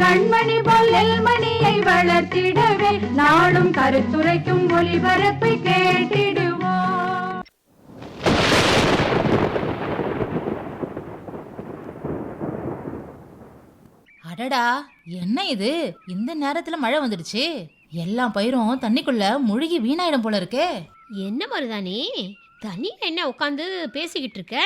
கண்மணி பொல்லல் மணியை வளர்த்திடவே நாடும் கருத்துரைக்கும் ஒளிபரப்பை கேட்டிடுவோம். அடடா என்ன இது? இந்த நேரத்துல மழை வந்துடுச்சு. எல்லா பயிரும் தண்ணிக்குள்ள முழுகி வீணாயிடும் போல இருக்கே. என்ன மருதானி தண்ணியில என்ன உட்காந்து பேசிக்கிட்டு இருக்க?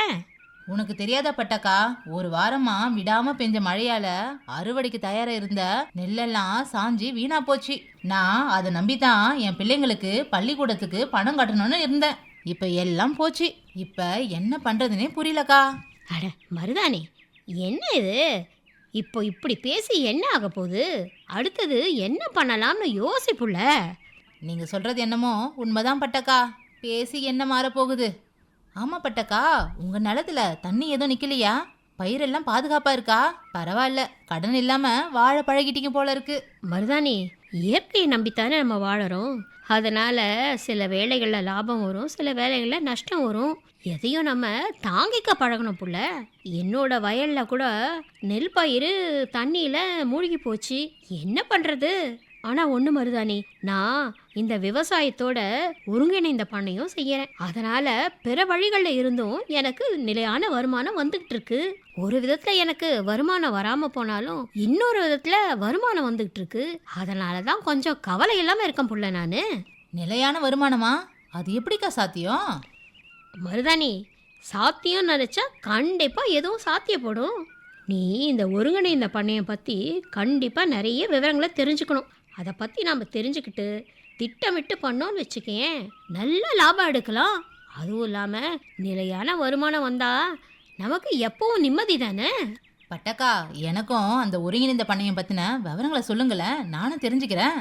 உனக்கு தெரியாதா பட்டக்கா? ஒரு வாரமா விடாம பெஞ்ச மழையால அறுவடைக்கு தயாரா இருந்த நெல்லெல்லாம் சாஞ்சி வீணா போச்சு. நான் அதை நம்பிதான் என் பிள்ளைங்களுக்கு பள்ளிக்கூடத்துக்கு பணம் கட்டணும்னு இருந்தேன். இப்ப எல்லாம் போச்சு. இப்ப என்ன பண்றதுனே புரியலக்கா. அட மருதானி என்ன இது? இப்போ இப்படி பேசி என்ன ஆக போகுது? அடுத்தது என்ன பண்ணலாம்னு யோசிப்புல? நீங்க சொல்றது என்னமோ உண்மைதான் பட்டக்கா. பேசி என்ன மாறப் போகுது ஆமா பட்டக்கா உங்க நிலத்துல தண்ணி எதுவும் நிக்கலையா? பயிரெல்லாம் பாதுகாப்பா இருக்கா? பரவாயில்ல கடன் இல்லாம வாழ பழகிட்டீங்க போல இருக்கு. மருதானி இயற்கையை நம்பித்தானே நம்ம வாழறோம். அதனால சில வேலைகளில் லாபம் வரும் சில வேலைகளில் நஷ்டம் வரும். எதையும் நம்ம தாங்கிக்க பழகணும் புள்ள. என்னோட வயலில் கூட நெல் பயிர் தண்ணியில் மூழ்கி போச்சு. என்ன பண்ணுறது ஆனால் ஒன்று மருதானி நான் இந்த விவசாயத்தோட ஒருங்கிணைந்த பண்ணையும் செய்யறேன். அதனால பிற வழிகளில் இருந்தும் எனக்கு நிலையான வருமானம் வந்துகிட்டு இருக்கு ஒரு விதத்துல எனக்கு வருமானம் வராம போனாலும் இன்னொரு விதத்துல வருமானம் வந்துகிட்டு இருக்கு அதனால தான் கொஞ்சம் கவலை இல்லாம இருக்கேன் புள்ள நானு. நிலையான வருமானமா? அது எப்படிக்கா சாத்தியம் மருதானி சாத்தியம் நினைச்சா கண்டிப்பா எதுவும் சாத்தியப்படும். நீ இந்த ஒருங்கிணைந்த பண்ணையம் பத்தி கண்டிப்பா நிறைய விவரங்களை தெரிஞ்சுக்கணும். அதை பத்தி நாம தெரிஞ்சுக்கிட்டு திட்டமிட்டு பண்ணோம்னு வச்சுக்கேன் நல்ல லாபம் எடுக்கலாம். அதுவும் இல்லாம நிலையான வருமானம் வந்தா நமக்கு எப்பவும் நிம்மதி தானே? பட்டக்கா எனக்கும் அந்த ஒருங்கிணைந்த பண்ணையம் பத்தின விவரங்களை சொல்லுங்களேன். நானும் தெரிஞ்சுக்கிறேன்.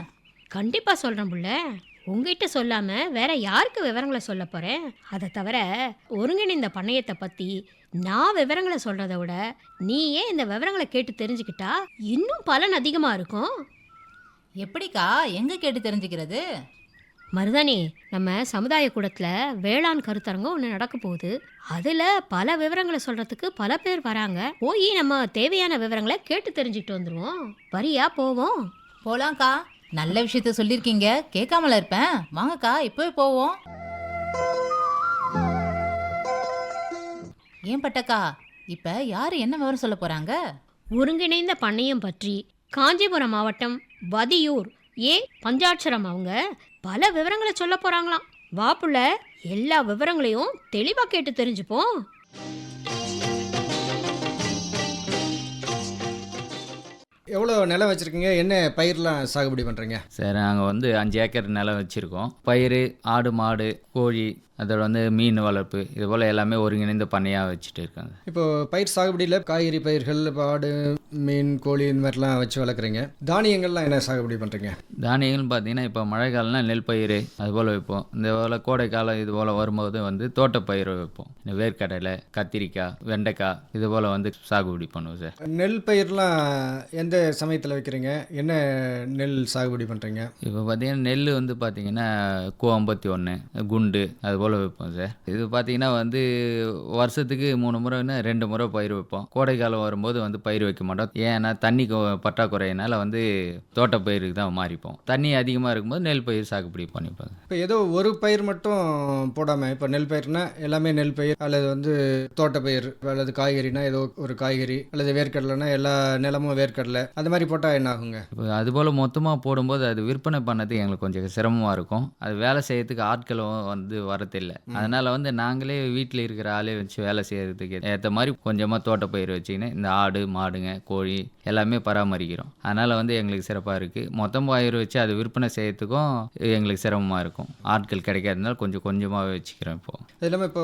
கண்டிப்பா சொல்றேன் புள்ள. உங்ககிட்ட சொல்லாம வேற யாருக்கு விவரங்களை சொல்ல போறேன்? அதை தவிர ஒருங்கிணைந்த பண்ணையத்தை பத்தி நான் விவரங்களை சொல்றதை விட நீயே இந்த விவரங்களை கேட்டு தெரிஞ்சுக்கிட்டா இன்னும் பலன் அதிகமா இருக்கும். எப்படிக்கா? எங்க கேட்டு தெரிஞ்சுக்கிறது? மருதானி நம்ம சமுதாய கூடத்தில் வேளாண் கருத்தரங்கம் ஒன்று நடக்க போகுது. அதில் பல விவரங்களை சொல்கிறதுக்கு பல பேர் வராங்க. போய் நம்ம தேவையான விவரங்களை கேட்டு தெரிஞ்சுக்கிட்டு வந்துடுவோம் வரியா போவோம்? போலாம்க்கா. நல்ல விஷயத்த சொல்லியிருக்கீங்க கேட்காமல இருப்பேன். வாங்கக்கா இப்பவே போவோம். ஏன் பட்டக்கா? இப்ப யாரு என்ன விவரம் சொல்ல போறாங்க? ஒருங்கிணைந்த பண்ணையம் பற்றி காஞ்சிபுரம் மாவட்டம் வதியூர். ஏ பஞ்சாட்சரம் அவங்க. பல விவரங்களை சொல்ல போறாங்களாம். வாப்புள்ள எல்லா விவரங்களையும் தெளிவா கேட்டு தெரிஞ்சுப்போம். எவ்வளோ நிலம் வச்சுருக்கீங்க? என்ன பயிர்லாம் சாகுபடி பண்ணுறீங்க சரி நாங்கள் வந்து அஞ்சு ஏக்கர் நிலம் வச்சுருக்கோம். பயிர் ஆடு மாடு கோழி அதோட வந்து மீன் வளர்ப்பு இது போல் எல்லாமே ஒருங்கிணைந்த பண்ணையாக வச்சுட்டு இருக்காங்க. இப்போ பயிர் சாகுபடியில் காய்கறி பயிர்கள் ஆடு மீன் கோழி இந்த மாதிரிலாம் வச்சு வளர்க்குறீங்க. தானியங்கள்லாம் என்ன சாகுபடி பண்ணுறீங்க தானியங்கள்னு பார்த்தீங்கன்னா இப்போ மழை காலம்னா நெல் பயிர் அது போல் வைப்போம். இந்த போல் கோடை காலம் இது போல் வரும்போது வந்து தோட்டப்பயிர் வைப்போம். இந்த வேர்க்கடலை கத்திரிக்காய் வெண்டைக்காய் இது போல் வந்து சாகுபடி பண்ணுவோம் சார். நெல் பயிர்லாம் எந்த சமயத்தில் வைக்கிறீங்க? என்ன நெல் சாகுபடி பண்ணுறீங்க இப்போ பார்த்தீங்கன்னா நெல் வந்து பார்த்தீங்கன்னா கோ ஐம்பத்தி ஒன்று குண்டு அது போல் வைப்போம் சார். இது பார்த்தீங்கன்னா வந்து வருஷத்துக்கு மூணு முறைன்னா ரெண்டு முறை பயிர் வைப்போம். கோடை காலம் வரும்போது வந்து பயிர் வைக்க மாட்டோம். ஏன்னா தண்ணி பற்றாக்குறையினால வந்து தோட்டப்பயிருக்கு தான் மாறிப்போம். தண்ணி அதிகமாக இருக்கும்போது நெல் பயிர் சாகுபடி பண்ணிப்போம் இப்போ ஏதோ ஒரு பயிர் மட்டும் போடாமல் இப்போ நெல் பயிர்னா எல்லாமே நெல் பயிர் அல்லது வந்து தோட்டப்பயிர் அல்லது காய்கறினா ஏதோ ஒரு காய்கறி அல்லது வேர்க்கடலைனா எல்லா நிலமும் வேர்க்கடலை அந்த மாதிரி போட்டால் என்ன ஆகுங்க? இப்போ அதுபோல் மொத்தமாக போடும்போது அது விற்பனை பண்ணது எங்களுக்கு கொஞ்சம் சிரமமாக இருக்கும். அது வேலை செய்யறதுக்கு ஆட்களும் வந்து வரது இல்லை. அதனால வந்து நாங்களே வீட்டில் இருக்கிற ஆளே வச்சு வேலை செய்யறதுக்கு ஏற்ற மாதிரி கொஞ்சமாக தோட்டப்பயிர் வச்சுக்கின்னு இந்த ஆடு மாடுங்க கோழி எல்லாமே பராமரிக்கிறோம். அதனால வந்து எங்களுக்கு சிறப்பாக இருக்குது மொத்தம் பயிர் வச்சு அது விற்பனை செய்யறதுக்கும் எங்களுக்கு சிரமமாக இருக்கும். ஆட்கள் கிடைக்காதனால கொஞ்சம் கொஞ்சமாக வச்சுக்கிறோம் இப்போ. அது இல்லாமல் இப்போ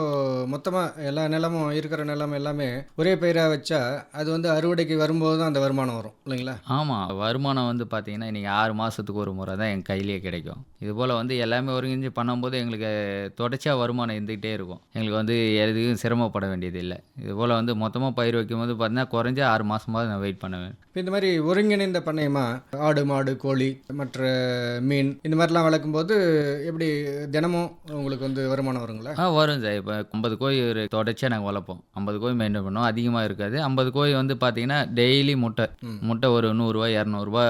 மொத்தமாக எல்லா நிலமும் இருக்கிற நிலம் எல்லாமே ஒரே பயிராக வச்சா அது வந்து அறுவடைக்கு வரும்போது தான் அந்த வருமானம் வரும் இல்லைங்களா? ஆமாம் வருமானம் வந்து பார்த்தீங்கன்னா இன்றைக்கி ஆறு மாதத்துக்கு ஒரு முறை தான் என் கையிலேயே கிடைக்கும். இது போல் வந்து எல்லாமே ஒருங்கிணைஞ்சு பண்ணும்போது எங்களுக்கு தொடர்ச்சியாக வருமானம் இருந்துக்கிட்டே இருக்கும். எங்களுக்கு வந்து எதுவும் சிரமப்பட வேண்டியது இல்லை. இது போல் வந்து மொத்தமாக பயிர் வைக்கும்போது பார்த்தீங்கன்னா குறைஞ்ச ஆறு மாதமாவது நான் வெயிட் பண்ணுவேன். இந்த மாதிரி ஒருங்கிணைந்த பண்ணையமாக ஆடு மாடு கோழி மற்ற மீன் இந்த மாதிரிலாம் வளர்க்கும்போது எப்படி தினமும் உங்களுக்கு வந்து வருமானம் வருங்களா? ஆ வரும் சார். இப்போ ஐம்பது கோழி ஒரு தொடர்ச்சியாக நாங்கள் வளர்ப்போம். ஐம்பது கோழி மெயின்டைன் பண்ணுவோம். அதிகமாக இருக்காது. ஐம்பது கோழி வந்து பார்த்தீங்கன்னா டெய்லி முட்டை. முட்டை ஒரு நூறுரூவா இரநூறுபா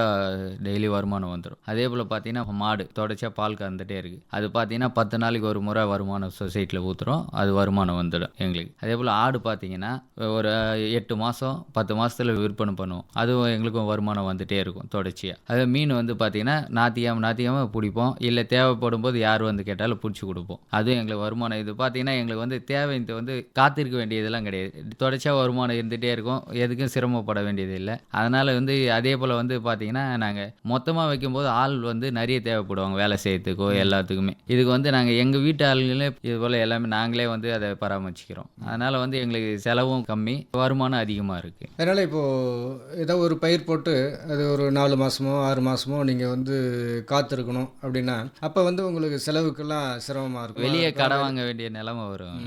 டெய்லி வருமானம் வந்துடும் அதே போல் பார்த்தீங்கன்னா மாடு தொடர்ச்சியாக பால் கறந்துட்டே இருக்குது அது பார்த்தீங்கன்னா பத்து நாளைக்கு ஒரு முறை வருமானம் சொசைட்டியில் ஊற்றுறோம் அது வருமானம் வந்துடும் எங்களுக்கு. அதே போல் ஆடு பார்த்தீங்கன்னா ஒரு எட்டு மாதம் பத்து மாதத்தில் விற்பனை பண்ணுவோம். அதுவும் எங்களுக்கும் வருமானம் வந்துகிட்டே இருக்கும் தொடர்ச்சியாக அதே மீன் வந்து பார்த்தீங்கன்னா நாத்தியாமல் நாத்தியாமல் பிடிப்போம். இல்லை தேவைப்படும் போது யார் வந்து கேட்டாலும் பிடிச்சி கொடுப்போம். அதுவும் எங்களுக்கு வருமானம். இது பார்த்தீங்கன்னா எங்களுக்கு வந்து தேவைக்கு வந்து காத்திருக்க வேண்டியதெல்லாம் கிடையாது. தொடர்ச்சியாக வருமானம் இருந்துகிட்டே இருக்கும். எதுக்கும் சிரமப்பட வேண்டியது இல்லை. அதனால் வந்து அதே போல் வந்து பார்த்தீங்கன்னா நாங்கள் மொத்தமாக வைக்கும்போது ஆள் வந்து நிறைய தேவைப்படுவாங்க. வேலை செய்யறதுக்கோ எல்லாத்துக்குமே. இதுக்கு வந்து நாங்கள் எங்கள் வீட்டு ஆளுங்களே இது போல் எல்லாமே நாங்களே வந்து அதை பராமரிச்சுக்கிறோம். அதனால் வந்து எங்களுக்கு செலவும் கம்மி வருமானம் அதிகமாக இருக்குது அதனால் இப்போது ஏதோ ஒரு பயிர் போட்டு அது ஒரு நாலு மாதமோ ஆறு மாதமோ நீங்கள் வந்து காத்திருக்கணும் அப்படின்னா அப்போ வந்து உங்களுக்கு செலவுக்கெல்லாம் சிரமமாக இருக்கும். வெளியே கடை வாங்க வேண்டிய நிலைமை வரும்.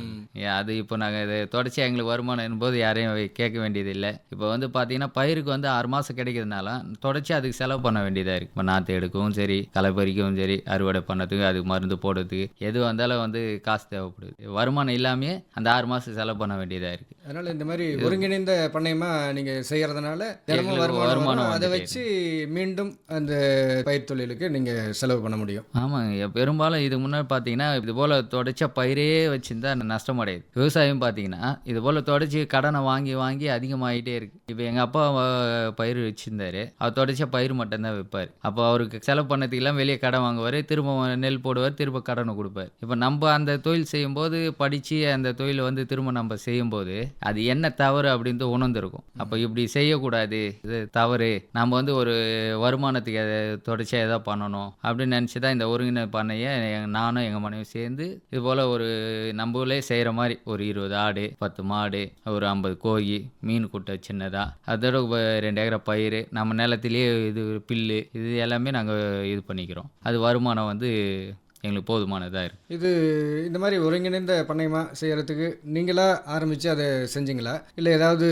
அது இப்போ நாங்கள் இதை தொடர்ச்சி எங்களுக்கு வருமானம் போது யாரையும் கேட்க வேண்டியது இல்லை. இப்போ வந்து பார்த்தீங்கன்னா பயிருக்கு வந்து ஆறு மாதம் கிடைக்கிறதுனால தொடர்ச்சி அதுக்கு செலவு பண்ண வேண்டியதாக இருக்குது இப்போ நாற்று எடுக்கவும் சரி களை பறிக்கவும் சரி அறுவடை பண்ணதுக்கு அதுக்கு மருந்து போடுறதுக்கு எது வந்தாலும் வந்து காசு தேவைப்படுது. வருமானம் இல்லாமையே அந்த ஆறு மாதம் செலவு பண்ண வேண்டியதாக இருக்குது அதனால் இந்த மாதிரி ஒருங்கிணைந்த பண்ணையமாக நீங்கள் செய்கிறதுனால தினமும் வருமானம் வருமானம் வரும். அதை வச்சு மீண்டும் அந்த பயிர் தொழிலுக்கு நீங்கள் செலவு பண்ண முடியும். ஆமாங்க. பெரும்பாலும் இது முன்னாடி பார்த்தீங்கன்னா இது போல் தொடர்ச்சியாக பயிரே வச்சுருந்தா நஷ்டம் அடையுது. விவசாயம் பார்த்தீங்கன்னா இது போல் தொடர்ச்சி கடனை வாங்கி வாங்கி அதிகமாகிட்டே இருக்கு. இப்போ எங்கள் அப்பா பயிர் வச்சுருந்தாரு. அவர் தொடர்ச்சியாக பயிர் மட்டும்தான் விற்பார் அப்போ அவருக்கு செலவு பண்ணதுக்கெல்லாம் வெளியே கடன் வாங்குவார். திரும்ப நெல் போடுவார். திரும்ப கடனை கொடுப்பார். இப்போ நம்ம அந்த தொழில் செய்யும்போது படித்து அந்த தொழிலை வந்து திரும்ப நம்ம செய்யும்போது அது என்ன தவறு அப்படின்னு உணர்ந்திருக்கும். அப்போ இப்படி செய்யக்கூடாது இது தவறு. நம்ம வந்து ஒரு வருமானத்துக்கு எதை தொடர்ச்சியாக எதாவது பண்ணணும் அப்படின்னு நினச்சி தான் இந்த ஒருங்கிணை பண்ணையை நானும் எங்கள் மனைவி சேர்ந்து இது போல் ஒரு நம்மளே செய்கிற மாதிரி ஒரு இருபது ஆடு பத்து மாடு ஒரு ஐம்பது கோழி மீன் குட்டை சின்னதாக அதோட ரெண்டு ஏக்கரை பயிர் நம்ம நிலத்திலேயே இது பில்லு இது எல்லாமே நாங்கள் இது பண்ணிக்கிறோம். அது வருமானம் வந்து எங்களுக்கு போதுமானதாக இருக்குது இது இந்த மாதிரி ஒருங்கிணைந்த பண்ணையமாக செய்கிறதுக்கு நீங்களாக ஆரம்பித்து அதை செஞ்சீங்களா? இல்லை ஏதாவது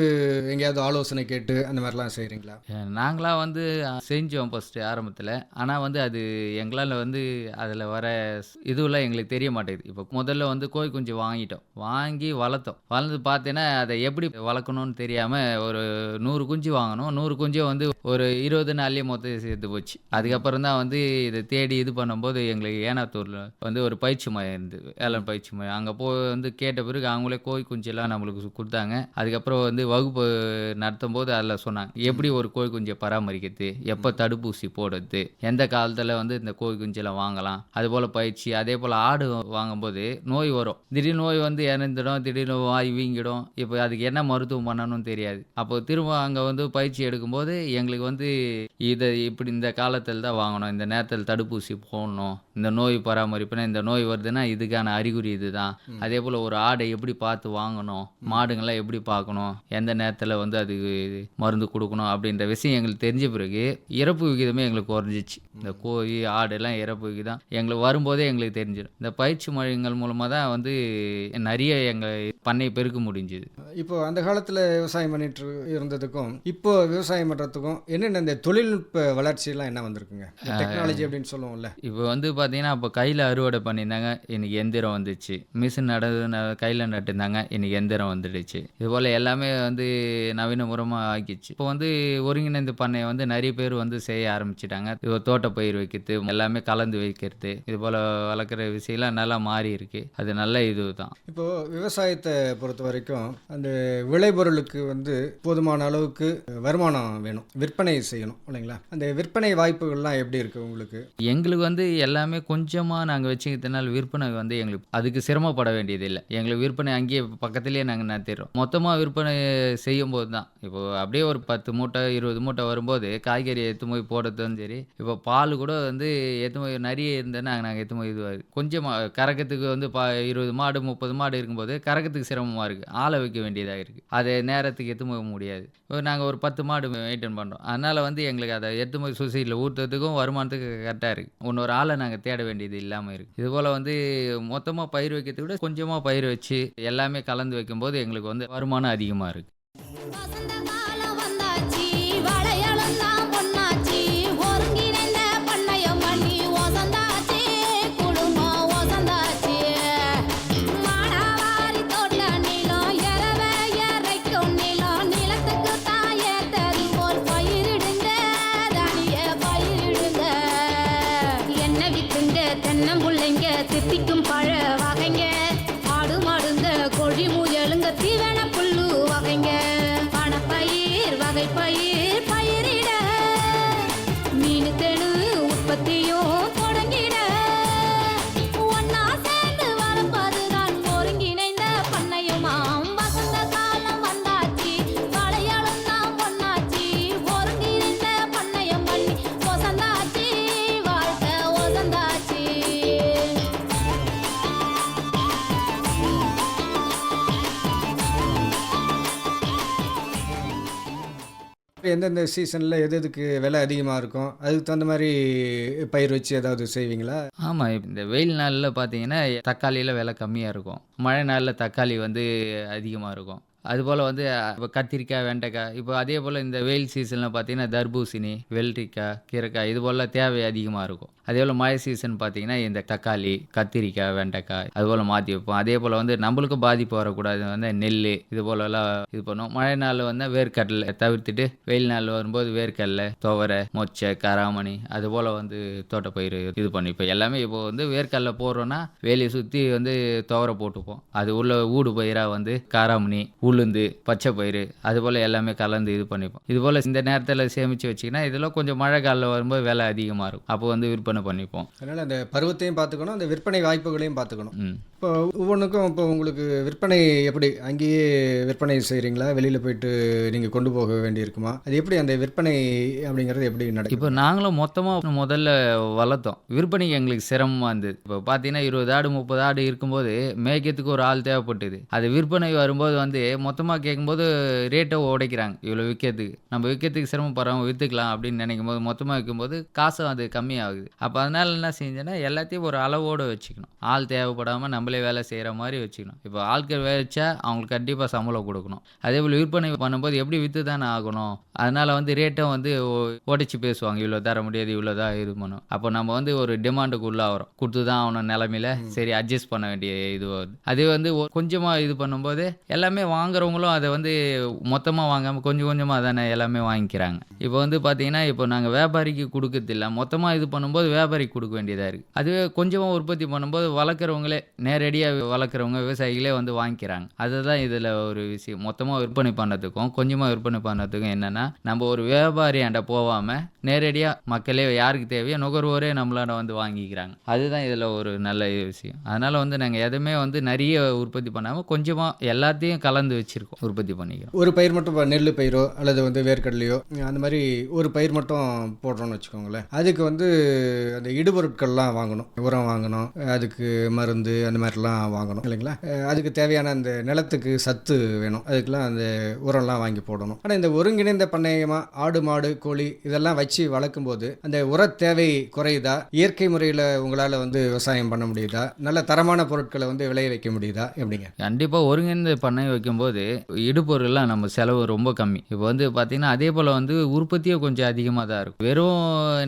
எங்கேயாவது ஆலோசனை கேட்டு அந்த மாதிரிலாம் செய்கிறீங்களா நாங்களாம் வந்து செஞ்சோம் ஃபஸ்ட்டு ஆரம்பத்தில். ஆனால் வந்து அது எங்களால் வந்து அதில் வர இதுவெல்லாம் எங்களுக்கு தெரிய மாட்டேங்குது. இப்போ முதல்ல வந்து கோழி குஞ்சு வாங்கிட்டோம். வாங்கி வளர்த்தோம். வளர்ந்து பார்த்தீங்கன்னா அதை எப்படி வளர்க்கணும்னு தெரியாமல் ஒரு நூறு குஞ்சு வாங்கணும் நூறு குஞ்சு வந்து ஒரு இருபது நாள்லேயே மொத்தம் சேர்த்து போச்சு. அதுக்கப்புறம் தான் வந்து இதை தேடி இது பண்ணும்போது எங்களுக்கு கோயம்புத்தூரில் வந்து ஒரு பயிற்சி மையம் இருந்தது. வேளாண் பயிற்சி மையம். அங்கே போய் வந்து கேட்ட பிறகு அவங்களே கோழி குஞ்செல்லாம் நம்மளுக்கு கொடுத்தாங்க. அதுக்கப்புறம் வந்து வகுப்பு நடத்தும் போது அதில் சொன்னாங்க எப்படி ஒரு கோழி குஞ்சை பராமரிக்கிறது? எப்போ தடுப்பூசி போடுறது? எந்த காலத்தில் வந்து இந்த கோழி குஞ்செல்லாம் வாங்கலாம்? அது போல் பயிற்சி அதே போல் ஆடு வாங்கும்போது நோய் வரும். திடீர்னு நோய் வந்து இறந்துடும் திடீர்னு வாய் வீங்கிடும். இப்போ அதுக்கு என்ன மருத்துவம் பண்ணணும்னு தெரியாது. அப்போ திரும்ப அங்கே வந்து பயிற்சி எடுக்கும்போது எங்களுக்கு வந்து இதை இப்படி இந்த காலத்தில் தான் வாங்கணும். இந்த நேரத்தில் தடுப்பூசி போடணும். இந்த நோய் பராமரிப்புனா இந்த நோய் வருதுன்னா இதுக்கான அறிகுறி இதுதான். அதே போல் ஒரு ஆடை எப்படி பார்த்து வாங்கணும் மாடுங்கள்லாம் எப்படி பார்க்கணும் எந்த நேரத்தில் வந்து அது மருந்து கொடுக்கணும் அப்படின்ற விஷயம் எங்களுக்கு தெரிஞ்ச பிறகு இறப்பு விகிதமே எங்களுக்கு குறைஞ்சிச்சு. இந்த கோழி ஆடெல்லாம் இறப்பு விகிதம் எங்களுக்கு வரும்போதே எங்களுக்கு தெரிஞ்சிடும். இந்த பயிற்சி மையங்கள் மூலமாக தான் வந்து நிறைய எங்கள் பண்ணை பெருக்க முடிஞ்சுது. இப்போ அந்த காலத்தில் விவசாயம் பண்ணிட்டு இருந்ததுக்கும் இப்போ விவசாயம் பண்ணுறதுக்கும் என்னென்ன இந்த தொழில்நுட்ப வளர்ச்சியெல்லாம் என்ன வந்திருக்குங்க? டெக்னாலஜி அப்படின்னு சொல்லுவோம்ல. இப்போ வந்து பார்த்தீங்கன்னா அப்போ கையில் அறுவடை பண்ணியிருந்தாங்க. இன்னைக்கு எந்திரம் வந்துச்சு. மிஷின் நட கையில் நட்டுருந்தாங்க. இன்னைக்கு எந்திரம் வந்துடுச்சு. இது போல் எல்லாமே வந்து நவீன முறமாக ஆக்கிச்சு இப்போ வந்து ஒருங்கிணைந்த பண்ணையை வந்து நிறைய பேர் வந்து செய்ய ஆரம்பிச்சிட்டாங்க. தோட்ட பயிர் வைக்கிறது எல்லாமே கலந்து வைக்கிறது இது போல் வளர்க்குற விஷயம்லாம் நல்லா மாறி இருக்கு. அது நல்ல இது தான். இப்போது விவசாயத்தை பொறுத்த வரைக்கும் அந்த விளைபொருளுக்கு வந்து போதுமான அளவுக்கு வருமானம் வேணும். விற்பனை செய்யணும் இல்லைங்களா? அந்த விற்பனை வாய்ப்புகள்லாம் எப்படி இருக்குது உங்களுக்கு? எங்களுக்கு வந்து எல்லாமே எல்லாமே கொஞ்சமாக நாங்கள் வச்சுக்கிறதுனால விற்பனை வந்து எங்களுக்கு அதுக்கு சிரமப்பட வேண்டியதில்லை. எங்களுக்கு விற்பனை அங்கேயே பக்கத்துலேயே நாங்கள் நடத்திடுறோம் மொத்தமாக விற்பனை செய்யும் போது தான் இப்போ அப்படியே ஒரு பத்து மூட்டை இருபது மூட்டை வரும்போது காய்கறி எடுத்து போய் போடுறதும் சரி இப்போ பால் கூட வந்து எடுத்து போய் நிறைய இருந்தேன்னா நாங்கள் எடுத்து போய் இது கொஞ்சமாக கறக்கிறதுக்கு வந்து பா இருபது மாடு முப்பது மாடு இருக்கும்போது கறக்கிறதுக்கு சிரமமாக இருக்குது ஆளை வைக்க வேண்டியதாக இருக்குது அதை நேரத்துக்கு எடுத்து போக முடியாது. இப்போ நாங்கள் ஒரு பத்து மாடு மெயின்டைன் பண்ணுறோம் அதனால் வந்து எங்களுக்கு அதை எடுத்து போய் சொசைட்டியில் ஊற்றுறதுக்கும் வருமானத்துக்கு கரெக்டாக இருக்குது இன்னொரு ஆளை நாங்கள் தேட வேண்டியது இல்லாமல் இருக்குது இதுபோல் வந்து மொத்தமாக பயிர் வைக்கிறத விட கொஞ்சமாக பயிர் வச்சு எல்லாமே கலந்து வைக்கும்போது எங்களுக்கு வந்து வருமானம் அதிகமாக இருக்குது எந்தெந்த சீசனில் எது எதுக்கு விலை அதிகமாக இருக்கும்? அதுக்கு தகுந்த மாதிரி பயிர் வச்சு ஏதாவது செய்வீங்களா? ஆமாம் இந்த வெயில் நாளில் பார்த்தீங்கன்னா தக்காளியில் விலை கம்மியாக இருக்கும். மழை நாளில் தக்காளி வந்து அதிகமாக இருக்கும். அதுபோல் வந்து இப்போ கத்திரிக்காய் வெண்டைக்காய் இப்போ அதே போல் இந்த வெயில் சீசனில் பார்த்தீங்கன்னா தர்பூசணி வெள்ளரிக்காய் கீரைக்காய் இது போல் தேவை அதிகமாக இருக்கும். அதே போல் மழை சீசன் பார்த்தீங்கன்னா இந்த தக்காளி கத்திரிக்காய் வெண்டைக்காய் அது போல் மாற்றி வைப்போம். அதே போல் வந்து நம்மளுக்கும் பாதிப்பு வரக்கூடாது. வந்து நெல் இது போலலாம் இது பண்ணுவோம். மழை நாள் வந்து வேர்க்கடலை தவிர்த்துட்டு வெயில் நாள் வரும்போது வேர்க்கடலை துவரை மொச்சை கராமணி அது போல் வந்து தோட்டப்பயிர் இது பண்ணிப்போம் எல்லாமே இப்போ வந்து வேர்க்கடலை போடுறோன்னா வேலியை சுற்றி வந்து துவரை போட்டுப்போம். அது உள்ள ஊடு பயிராக வந்து காராமணி உளுந்து பச்சை பயிறு அது போல் எல்லாமே கலந்து இது பண்ணிப்போம். இது போல் இந்த நேரத்தில் சேமித்து வச்சிங்கன்னா இதெல்லாம் கொஞ்சம் மழை காலில் வரும்போது விலை அதிகமாக இருக்கும். அப்போ வந்து விற்பனை பண்ணிப்போம். அதனால் அந்த பருவத்தையும் பார்த்துக்கணும் அந்த விற்பனை வாய்ப்புகளையும் பார்த்துக்கணும். இப்போ ஒவ்வொன்றுக்கும் இப்போ உங்களுக்கு விற்பனை எப்படி அங்கேயே விற்பனை செய்கிறீங்களா வெளியில் போயிட்டு நீங்கள் கொண்டு போக வேண்டியிருக்குமா? அது எப்படி அந்த விற்பனை அப்படிங்கிறது எப்படி நடக்கும் இப்போ நாங்களும் மொத்தமாக முதல்ல வளர்த்தோம். விற்பனைக்கு எங்களுக்கு சிரமமாக இருந்தது. இப்போ பார்த்தீங்கன்னா இருபது ஆடு முப்பது ஆடு இருக்கும்போது மேய்க்கிறதுக்கு ஒரு ஆள் தேவைப்பட்டது. அது விற்பனை வரும்போது வந்து மொத்தமாக கேட்கும்போது ரேட்டை உடைக்கிறாங்க. இவ்வளோ விற்கிறதுக்கு நம்ம விற்கிறதுக்கு சிரமப்படுறோம் விற்றுக்கலாம் அப்படின்னு நினைக்கும் போது மொத்தமாக விற்கும்போது காசும் அது கம்மியாகுது. அப்போ அதனால என்ன செஞ்சேன்னா எல்லாத்தையும் ஒரு அளவோடு வச்சுக்கணும். ஆள் தேவைப்படாமல் நம்மளே வேலை செய்கிற மாதிரி வச்சுக்கணும். இப்போ ஆட்கள் வச்சா அவங்களுக்கு கண்டிப்பாக சம்பளம் கொடுக்கணும். அதே போல் விற்பனை பண்ணும்போது எப்படி விற்று தானே ஆகணும்? அதனால் வந்து ரேட்டும் வந்து உடச்சி பேசுவாங்க. இவ்வளோ தர முடியாது இவ்வளோ தான் இது பண்ணும் அப்போ நம்ம வந்து ஒரு டிமாண்டுக்கு உள்ளாகிறோம் கொடுத்து தான் ஆகணும் நிலமையில. சரி அட்ஜஸ்ட் பண்ண வேண்டிய இது வருது. அதே வந்து கொஞ்சமாக இது பண்ணும்போது எல்லாமே வாங்குறவங்களும் அதை வந்து மொத்தமாக வாங்காமல் கொஞ்சம் கொஞ்சமாக தானே எல்லாமே வாங்கிக்கிறாங்க. இப்போ வந்து பார்த்தீங்கன்னா இப்போ நாங்கள் வியாபாரிக்கு கொடுக்கறதில்ல. மொத்தமாக இது பண்ணும்போது வியாபாரிக்கு கொடுக்க வேண்டியதாக இருக்குது அதுவே கொஞ்சமாக உற்பத்தி பண்ணும்போது வளர்க்குறவங்களே நேரடியாக வளர்க்குறவங்க விவசாயிகளே வந்து வாங்கிக்கிறாங்க. அதுதான் இதில் ஒரு விஷயம். மொத்தமாக விற்பனை பண்ணதுக்கும் கொஞ்சமாக விற்பனை பண்ணதுக்கும் என்னென்னா நம்ம ஒரு வியாபாரியாண்ட போகாமல் நேரடியாக மக்களே யாருக்கு தேவையோ நுகர்வோரே நம்மளாண்ட வந்து வாங்கிக்கிறாங்க. அதுதான் இதில் ஒரு நல்ல விஷயம். அதனால் வந்து நாங்கள் எதுவுமே வந்து நிறைய உற்பத்தி பண்ணாமல் கொஞ்சமாக எல்லாத்தையும் கலந்து வச்சுருக்கோம் உற்பத்தி பண்ணிக்கிறோம். ஒரு பயிர் மட்டும் நெல் பயிரோ அல்லது வந்து வேர்க்கடலையோ அந்த மாதிரி ஒரு பயிர் மட்டும் போடுறோம்னு வச்சுக்கோங்களேன். அதுக்கு வந்து அந்த இடுபொருட்கள்லாம் வாங்கணும். உரம் வாங்கணும். அதுக்கு மருந்து அந்த மாதிரிலாம் வாங்கணும். இல்லைங்களா? அதுக்கு தேவையான அந்த நிலத்துக்கு சத்து வேணும். அதுக்கெல்லாம் அந்த உரம்லாம் வாங்கி போடணும். ஆனால் இந்த ஒருங்கிணைந்த பண்ணையமாக ஆடு மாடு கோழி இதெல்லாம் வச்சு வளர்க்கும் போது அந்த உர தேவை குறையுதா? இயற்கை முறையில் உங்களால் வந்து விவசாயம் பண்ண முடியுதா? நல்ல தரமான பொருட்களை வந்து விளைய வைக்க முடியுதா? எப்படிங்க? கண்டிப்பாக ஒருங்கிணைந்த பண்ணை வைக்கும்போது இடுபொருள்லாம் நம்ம செலவு ரொம்ப கம்மி. இப்போ வந்து பார்த்திங்கன்னா அதே போல் வந்து உற்பத்தியும் கொஞ்சம் அதிகமாக தான் இருக்கும். வெறும்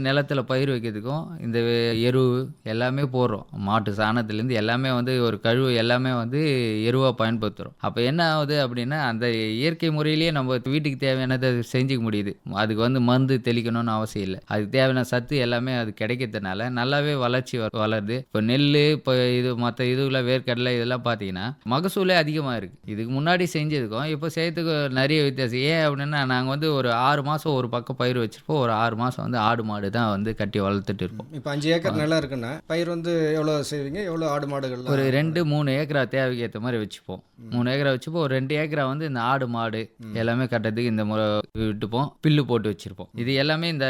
நிலத்தில் பயிர் வைக்கிறதுக்கும் இந்த எரு எல்லாமே போடுறோம். மாட்டு சாணத்துலேருந்து எல்லாமே வந்து ஒரு கழிவு எல்லாமே வந்து எருவாக பயன்படுத்துகிறோம் அப்போ என்ன ஆகுது அப்படின்னா அந்த இயற்கை முறையிலேயே நம்ம வீட்டுக்கு தேவையானதை செஞ்சுக்க முடியுது. அதுக்கு வந்து மருந்து தெளிக்கணும்னு அவசியம் இல்லை. அதுக்கு தேவையான சத்து எல்லாமே அது கிடைக்கிறதுனால நல்லாவே வளர்ச்சி வ- வளருது. இப்போ நெல் இப்போ இது மற்ற இதுல வேர்க்கடலை இதெல்லாம் பார்த்தீங்கன்னா மகசூலே அதிகமாக இருக்குது இதுக்கு முன்னாடி செஞ்சதுக்கும் இப்போ செய்யறதுக்கு நிறைய வித்தியாசம். ஏன் அப்படின்னா நாங்கள் வந்து ஒரு ஆறு மாதம் ஒரு பக்கம் பயிர் வச்சுருப்போம். ஒரு ஆறு மாதம் வந்து ஆடு மாடு தான் வந்து கட்டி வளர்த்துட்டு வச்சுருப்போம் இப்போ அஞ்சு ஏக்கர் நிலம் இருக்குன்னா பயிர் வந்து எவ்வளோ செய்வீங்க? எவ்வளோ ஆடு மாடுகள் ஒரு ரெண்டு மூணு ஏக்கரா தேவைக்கு ஏற்ற மாதிரி வச்சுப்போம். மூணு ஏக்கரா வச்சுப்போம். ஒரு ரெண்டு ஏக்கரா வந்து இந்த ஆடு மாடு எல்லாமே கட்டுறதுக்கு இந்த முறை விட்டுப்போம். பில்லு போட்டு வச்சுருப்போம். இது எல்லாமே இந்த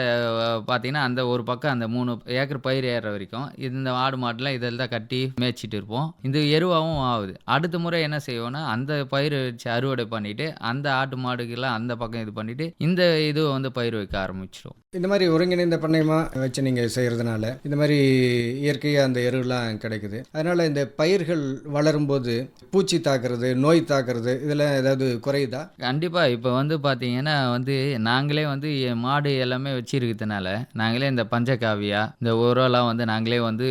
பார்த்தீங்கன்னா அந்த ஒரு பக்கம் அந்த மூணு ஏக்கர் பயிர் ஏறுற வரைக்கும் இது இந்த ஆடு மாடுலாம் இதில் தான் கட்டி மேய்ச்சிட்டு இருப்போம். இந்த எருவாகவும் ஆகுது. அடுத்த முறை என்ன செய்வோம்னா அந்த பயிர் வச்சு அறுவடை பண்ணிட்டு அந்த ஆட்டு மாடுக்கெல்லாம் அந்த பக்கம் இது பண்ணிட்டு இந்த இது வந்து பயிர் வைக்க ஆரம்பிச்சிடும் இந்த மாதிரி ஒருங்கிணைந்த பண்ணையமாக வச்சு நீங்கள் செய்கிறதுனால இந்த மாதிரி இயற்கையாக அந்த எருவெலாம் கிடைக்குது. அதனால் இந்த பயிர்கள் வளரும்போது பூச்சி தாக்குறது நோய் தாக்குறது இதெல்லாம் ஏதாவது குறையுதா? கண்டிப்பாக இப்போ வந்து பார்த்தீங்கன்னா வந்து நாங்களே வந்து மாடு எல்லாமே வச்சுருக்கிறதுனால நாங்களே இந்த பஞ்சகாவியா இந்த உரம்லாம் வந்து நாங்களே வந்து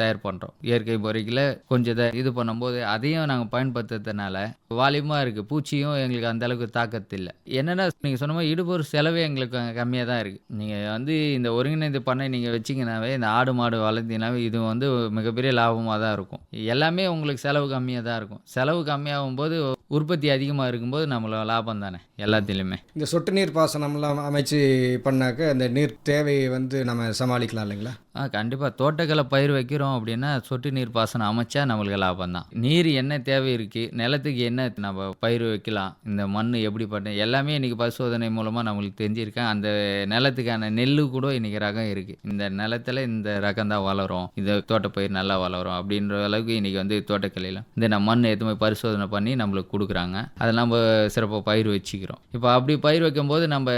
தயார் பண்ணுறோம் இயற்கை பொறிக்கில் கொஞ்சம் இதை இது பண்ணும்போது அதையும் நாங்கள் பயன்படுத்துறதுனால வாலியமாக இருக்குது பூச்சியும் எங்களுக்கு அந்தளவுக்கு தாக்கத்தில்லை. இல்லை என்னென்னா நீங்கள் சொன்ன மாதிரி இடுபொரு செலவே எங்களுக்கு கம்மியாக தான் இருக்குது நீங்கள் வந்து இந்த ஒருங்கிணைந்த பண்ணை நீங்கள் வச்சிங்கனாவே இந்த ஆடு மாடு வளர்த்தீங்கனாவே இது வந்து மிகப்பெரிய லாபமாக தான் இருக்கும். எல்லாமே உங்களுக்கு செலவு கம்மியாக தான் இருக்கும். செலவு கம்மியாகும் போது உற்பத்தி அதிகமாக இருக்கும்போது நம்மளோட லாபம் தானே எல்லாத்துலேயுமே. இந்த சொட்டு நீர் பாசனம்லாம் அமைச்சு பண்ணாக்க அந்த நீர் தேவையை வந்து நம்ம சமாளிக்கலாம் இல்லைங்களா? ஆ கண்டிப்பாக தோட்டக்கலை பயிர் வைக்கிறோம் அப்படின்னா சொட்டு நீர் பாசனம் அமைச்சா நம்மளுக்கு லாபம் தான். நீர் என்ன தேவை இருக்குது நிலத்துக்கு என்ன நம்ம பயிர் வைக்கலாம்? இந்த மண் எப்படி பண்ண எல்லாமே இன்றைக்கி பரிசோதனை மூலமாக நம்மளுக்கு தெரிஞ்சிருக்கேன் அந்த நிலத்துக்கான நெல் கூட இன்றைக்கி ரகம் இருக்குது இந்த நிலத்துல இந்த ரகம் தான் வளரும். இந்த தோட்டப்பயிர் நல்லா வளரும் அப்படின்ற அளவுக்கு இன்றைக்கி வந்து தோட்டக்கலையில் இந்த நம்ம மண் எதுவுமே பரிசோதனை பண்ணி நம்மளுக்கு கொடுக்குறாங்க. அதை நம்ம சிறப்பாக பயிர் வச்சுக்கிறோம். இப்போ அப்படி பயிர் வைக்கும்போது நம்ம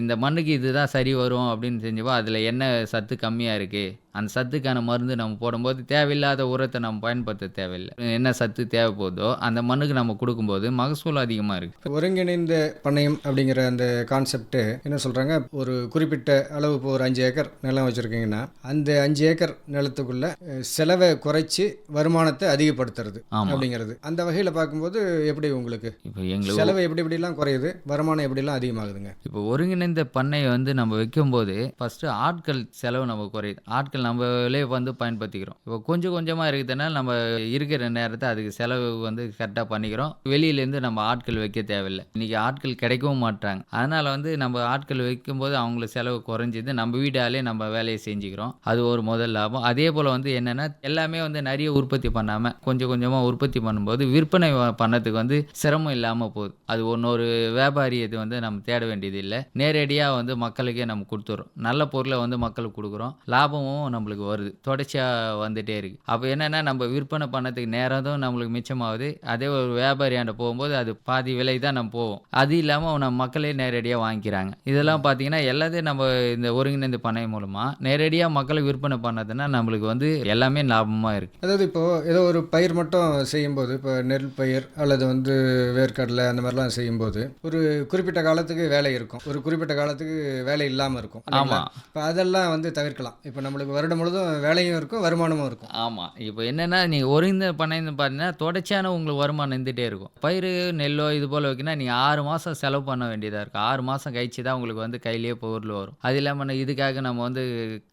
இந்த மண்ணுக்கு இதுதான் சரி வரும் அப்படின்னு செஞ்சப்போ அதில் என்ன சத்து கம்மியாக இருக்குது Oke. அந்த சத்துக்கான மருந்து நம்ம போடும்போது தேவையில்லாத உரத்தை நம்ம பயன்படுத்த தேவையில்லை. என்ன சத்து தேவைப்படுதோ அந்த மண்ணுக்கு நம்ம கொடுக்கும்போது மகசூல் அதிகமாக இருக்குது ஒருங்கிணைந்த பண்ணையம் அப்படிங்கிற அந்த கான்செப்ட் என்ன சொல்கிறாங்க ஒரு குறிப்பிட்ட அளவு இப்போ ஒரு அஞ்சு ஏக்கர் நிலம் வச்சுருக்கீங்கன்னா அந்த அஞ்சு ஏக்கர் நிலத்துக்குள்ள செலவை குறைச்சி வருமானத்தை அதிகப்படுத்துறது அப்படிங்கிறது. அந்த வகையில் பார்க்கும்போது எப்படி உங்களுக்கு? இப்போ எங்களுக்கு செலவு எப்படி எப்படிலாம் குறையுது? வருமானம் எப்படிலாம் அதிகமாகுதுங்க? இப்போ ஒருங்கிணைந்த பண்ணையை வந்து நம்ம வைக்கும்போது ஃபஸ்ட்டு ஆட்கள் செலவு நம்ம குறையுது. ஆட்கள் நம்மளே வந்து பயன்படுத்திக்கிறோம். இப்போ கொஞ்சம் கொஞ்சமாக இருக்கிறதுனால நம்ம இருக்கிற நேரத்தை அதுக்கு செலவு வந்து கரெக்டாக பண்ணிக்கிறோம். வெளியிலேருந்து நம்ம ஆட்கள் வைக்க தேவையில்லை. இன்றைக்கி ஆட்கள் கிடைக்கவும் மாட்டாங்க அதனால் வந்து நம்ம ஆட்கள் வைக்கும்போது அவங்களுக்கு செலவு குறைஞ்சிது நம்ம வீடாலே நம்ம வேலையை செஞ்சுக்கிறோம். அது ஒரு முதல் லாபம். அதே போல் வந்து என்னென்னா எல்லாமே வந்து நிறைய உற்பத்தி பண்ணாமல் கொஞ்சம் கொஞ்சமாக உற்பத்தி பண்ணும்போது விற்பனை பண்ணதுக்கு வந்து சிரமம் இல்லாமல் போகுது. அது ஒன்னொரு வியாபாரி இது வந்து நம்ம தேட வேண்டியது இல்லை. நேரடியாக வந்து மக்களுக்கே நம்ம கொடுத்துறோம். நல்ல பொருளை வந்து மக்களுக்கு கொடுக்குறோம். லாபமும் நம்மளுக்கு வருது. தொடர்ச்சியாக வந்துட்டே இருக்கு. அப்போ என்னென்னா நம்ம விற்பனை பண்ணதுக்கு நேரமும் நம்மளுக்கு மிச்சமாகுது. அதே ஒரு வியாபாரியாண்ட போகும்போது அது பாதி விலை தான் நம்ம போவோம். அது இல்லாமல் நம்ம மக்களே நேரடியாக வாங்கிக்கிறாங்க. இதெல்லாம் பார்த்தீங்கன்னா எல்லாத்தையும் நம்ம இந்த ஒருங்கிணைந்த பண்ணை மூலமாக நேரடியாக மக்களுக்கு விற்பனை பண்ணதுன்னா நம்மளுக்கு வந்து எல்லாமே லாபமாக இருக்குது அதாவது இப்போது ஏதோ ஒரு பயிர் மட்டும் செய்யும்போது இப்போ நெல் பயிர் அல்லது வந்து வேர்க்கடலை அந்த மாதிரிலாம் செய்யும்போது ஒரு குறிப்பிட்ட காலத்துக்கு வேலை இருக்கும். ஒரு குறிப்பிட்ட காலத்துக்கு வேலை இல்லாமல் இருக்கும். ஆமாம் இப்போ அதெல்லாம் வந்து தவிர்க்கலாம். இப்போ நம்மளுக்கு வருடம் முழுதும் வேலையும் இருக்கும் வருமானமும் இருக்கும். ஆமாம் இப்போ என்னென்னா நீங்கள் ஒருங்கிற பண்ணைன்னு பார்த்தீங்கன்னா தொடர்ச்சியான உங்களுக்கு வருமானம் இருந்துகிட்டே இருக்கும். பயிர் நெல்லோ இது போல் வைக்கினா நீங்கள் ஆறு மாதம் செலவு பண்ண வேண்டியதாக இருக்கும். ஆறு மாதம் கழிச்சு தான் உங்களுக்கு வந்து கையிலேயே பொருள் வரும். அது இல்லாமல் இதுக்காக நம்ம வந்து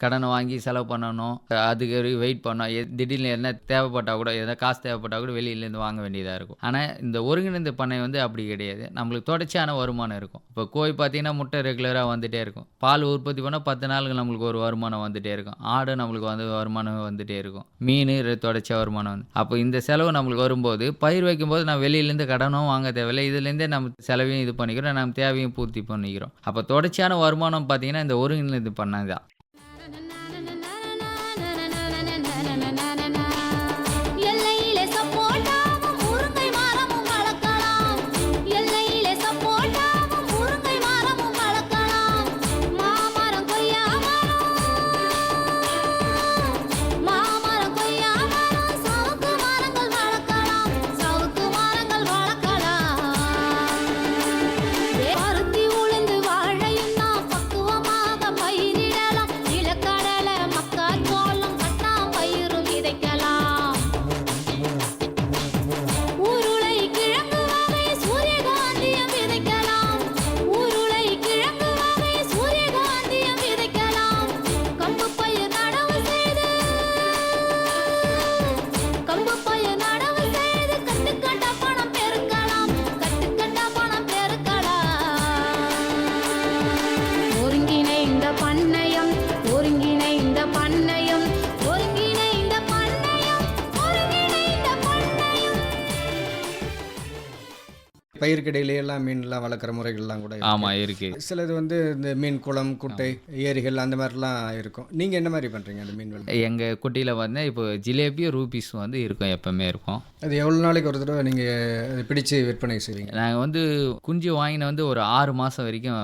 கடனை வாங்கி செலவு பண்ணணும். அதுக்கு வெயிட் பண்ணோம் திடீர்னு என்ன தேவைப்பட்டால் கூட எதாவது காசு தேவைப்பட்டால் கூட வெளியிலேருந்து வாங்க வேண்டியதாக இருக்கும். ஆனால் இந்த ஒருங்கிணைந்த பண்ணை வந்து அப்படி கிடையாது. நம்மளுக்கு தொடர்ச்சியான வருமானம் இருக்கும். இப்போ கோழி பார்த்தீங்கன்னா முட்டை ரெகுலராக வந்துகிட்டே இருக்கும். பால் உற்பத்தி பண்ணால் பத்து நாளுக்கு நம்மளுக்கு ஒரு வருமானம் வந்துகிட்டே இருக்கும். ஆடு நம்மளுக்கு வந்து வருமானம் வந்துகிட்டே இருக்கும். மீன் ரெ- வருமானம் வந்து. அப்போ இந்த செலவு நம்மளுக்கு வரும்போது பயிர் வைக்கும்போது நான் வெளியிலேருந்து கடனும் வாங்க தேவையில்லை. இதுலேருந்தே நம்ம செலவையும் இது பண்ணிக்கிறோம் நம்ம தேவையும் பூர்த்தி பண்ணிக்கிறோம். அப்போ தொடர்ச்சியான வருமானம் பார்த்தீங்கன்னா இந்த ஒருங்கிணைந்து பண்ணது பயிர்க்கடையிலே எல்லாம் மீன்லாம் வளர்க்குற முறைகள்லாம் கூட இருக்கு. ஆமாம் இருக்குது சிலது வந்து இந்த மீன் குளம் குட்டை ஏரிகள் அந்த மாதிரிலாம் இருக்கும். நீங்கள் என்ன மாதிரி பண்ணுறீங்க அந்த மீன் வளர்ப்பு? எங்கள் குட்டியில் வந்து இப்போ ஜிலேபியும் ரூபீஸும் வந்து இருக்கும் எப்பவுமே இருக்கும். அது எவ்வளோ நாளைக்கு ஒரு தடவை நீங்கள் அதை பிடிச்சு விற்பனை செய்வீங்க? நாங்கள் வந்து குஞ்சு வாங்கின வந்து ஒரு ஆறு மாதம் வரைக்கும்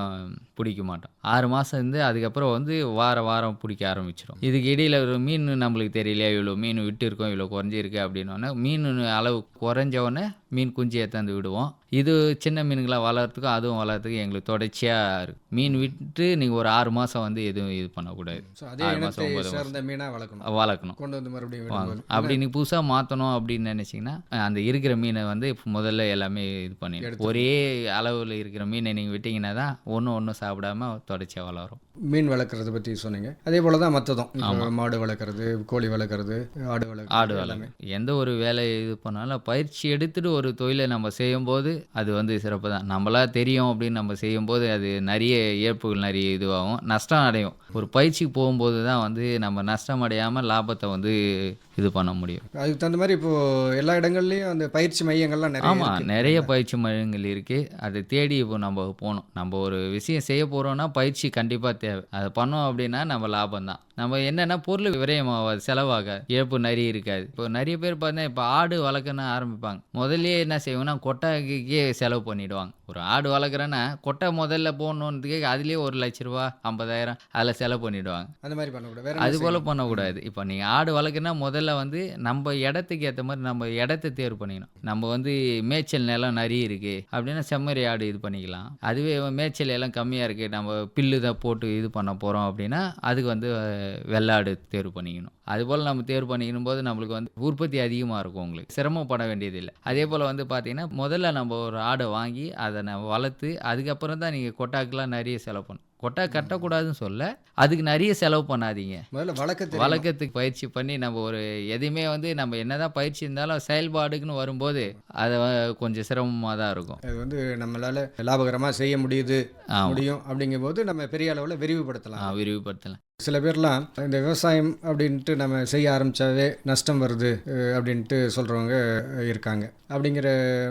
பிடிக்க மாட்டோம். ஆறு மாதம் இருந்து அதுக்கப்புறம் வந்து வார வாரம் பிடிக்க ஆரம்பிச்சிடும் இதுக்கு இடையில் ஒரு மீன் நம்மளுக்கு தெரியலையா? இவ்வளோ மீன் விட்டு இருக்கோம் இவ்வளோ குறைஞ்சிருக்கு அப்படின்னோடனே மீன் அளவு குறைஞ்சவொடனே மீன் குஞ்சு ஏற்றாந்து விடுவோம். இது சின்ன மீனுங்களாக வளர்கிறதுக்கும் அதுவும் வளர்கிறதுக்கும் எங்களுக்கு தொடர்ச்சியாக இருக்குது மீன் விட்டு நீங்கள் ஒரு ஆறு மாதம் வந்து எதுவும் இது பண்ணக்கூடாது. ஆறு ஒன்பது மாசம். சேர்ந்த மீனாக வளர்க்கணும். வளர்க்கணும். கொண்டு வந்து மறுபடியும் வாங்க. விடும்போது. அப்படி நீ புதுசாக மாற்றணும் அப்படின்னு நினச்சிங்கன்னா அந்த இருக்கிற மீனை வந்து முதல்ல எல்லாமே இது பண்ணி. ஒரே அளவில் இருக்கிற மீனை நீங்கள் விட்டிங்கன்னா தான் ஒன்று ஒன்றும் சாப்பிடாம தொடர்ச்சியாக வளரும். மீன் வளர்க்குறத பற்றி சொன்னீங்க. அதே போல் தான் மற்றதும் மாடு வளர்க்குறது கோழி வளர்க்குறது ஆடு வளர்க்குறது ஆடு எல்லாமே. வளர்க்கும் எந்த ஒரு வேலை இது பண்ணாலும் பயிற்சி எடுத்துட்டு ஒரு தொழிலை நம்ம செய்யும்போது அது வந்து சிறப்பு தான். நம்மளா தெரியும் அப்படின்னு நம்ம செய்யும்போது அது நிறைய இழப்புகள் நிறைய இதுவாகும். நஷ்டம் அடையும். ஒரு பயிற்சிக்கு போகும்போது தான் வந்து நம்ம நஷ்டம் அடையாமல் லாபத்தை வந்து இது பண்ண முடியும். அதுக்கு தகுந்த மாதிரி இப்போ எல்லா இடங்கள்லையும் அந்த பயிற்சி மையங்கள்லாம் நிறைய ஆமாம். நிறைய பயிற்சி மையங்கள் இருக்குது அதை தேடி இப்போ நம்ம போகணும். நம்ம ஒரு விஷயம் செய்ய போகிறோம்னா பயிற்சி கண்டிப்பாக தேவை. அதை பண்ணோம் அப்படின்னா நம்ம லாபம் தான். நம்ம என்னென்னா பொருள் விரயமாகாது செலவாக இழப்பு நிறைய இருக்காது. இப்போ நிறைய பேர் பார்த்தா இப்போ ஆடு வளர்க்கணும்னு ஆரம்பிப்பாங்க. முதல்லயே என்ன செய்வாங்கன்னா கொட்டாய்க்கே செலவு பண்ணிடுவாங்க. ஒரு ஆடு வளர்க்குறேன்னா கொட்டை முதல்ல போடணுன்றதுக்கே அதுலேயே ஒரு லட்ச ரூபா ஐம்பதாயிரம் அதில் செலவு பண்ணிடுவாங்க. அந்த மாதிரி பண்ணக்கூடாது. அது போல்? பண்ணக்கூடாது. இப்போ நீங்கள் ஆடு வளர்க்குன்னா முதல்ல வந்து நம்ம இடத்துக்கு ஏற்ற மாதிரி நம்ம இடத்த தேர்வு பண்ணிக்கணும். நம்ம வந்து மேய்ச்சல் நிலம் நிறைய இருக்குது அப்படின்னா செம்மறி ஆடு இது பண்ணிக்கலாம். அதுவே மேய்ச்சல் எல்லாம் கம்மியாக இருக்குது நம்ம பில்லு தான் போட்டு இது பண்ண போகிறோம் அப்படின்னா அதுக்கு வந்து வெள்ளாடு தேர்வு பண்ணிக்கணும். அதுபோல் நம்ம தேர்வு பண்ணிக்கணும் போது நம்மளுக்கு வந்து உற்பத்தி அதிகமாக இருக்கும் உங்களுக்கு. சிரமப்பட வேண்டியதில்லை. அதே போல் வந்து பார்த்திங்கன்னா முதல்ல நம்ம ஒரு ஆடை வாங்கி அதை நம்ம வளர்த்து அதுக்கப்புறம் தான் நீங்கள் கொட்டாக்கெலாம் நிறைய செலவு பண்ணணும். கொட்டா கட்டக்கூடாதுன்னு சொல்ல அதுக்கு நிறைய செலவு பண்ணாதீங்க. முதல்ல தெரியும்? வழக்கத்துக்கு பயிற்சி பண்ணி நம்ம ஒரு எதையுமே வந்து நம்ம என்னதான் பயிற்சி இருந்தாலும் செயல்பாடுக்குன்னு வரும்போது அது கொஞ்சம் சிரமமாக தான் இருக்கும். அது வந்து நம்மளால லாபகரமாக செய்ய முடியுது முடியும் அப்படிங்கும்போது நம்ம பெரிய அளவில் விரிவுபடுத்தலாம். விரிவுபடுத்தலாம். சில பேர்லாம் இந்த விவசாயம் அப்படின்ட்டு நம்ம செய்ய ஆரம்பித்தாவே நஷ்டம் வருது அப்படின்ட்டு சொல்கிறவங்க இருக்காங்க. அப்படிங்கிற